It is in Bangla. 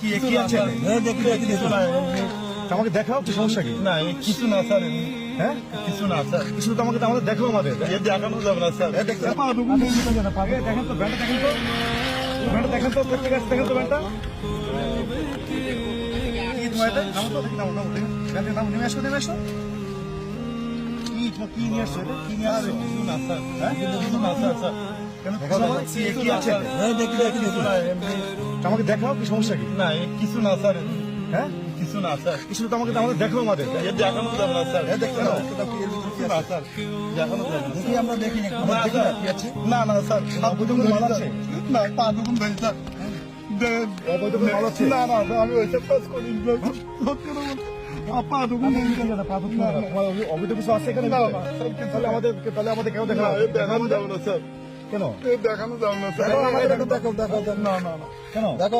কি কি আছে? কিছু না আমাকে দেখাও কি সমস্যা কি? না কিছু না স্যার হ্যাঁ? কিছু না স্যার। কিছু তো আমাকে আমাদের দেখো আমাদের। দেখানো যাবে না স্যার। আগে দেখেন তো ব্যান্ডটা দেখেন তো। ব্যান্ডটা দেখেন তো প্রত্যেক আছে দেখেন তো এটা নামো তো দেখি নামো দেখি। নাম নেমে আসো নেমে আসো। কি কি নিয়ে আসছো? কি নিয়ে আসছো? কিছু না স্যার। হ্যাঁ? কিছু না স্যার আমাকে দেখাও কি সমস্যা কি? না কিছু না স্যার। হ্যাঁ? কিছু না স্যার। কিছু তো আমাকে আমাদের দেখো আমাদের। এ দেখানো যাবে না স্যার দেখতে নাও। না স্যার। দেখানো যাবে না দেখি আমরা দেখি না স্যার। না আছে? না না স্যার। অবৈধ কোনো মাল আছে? না পা ধরে স্যার। দে- অবৈধ কোনো মাল আছে? না না আমি ওইসব কাজ করি না। সত্যি কথা বলছি। আ, পা দুগুন ধরে স্যার। তোমার অবৈধ কিছু আছে এখানে না, না, তাহলে আমাদের তাহলে আমাদের কেউ দেখা না, এ দেখানো যাবে না কেন? দেখো, দেখো, না না কেন? দেখো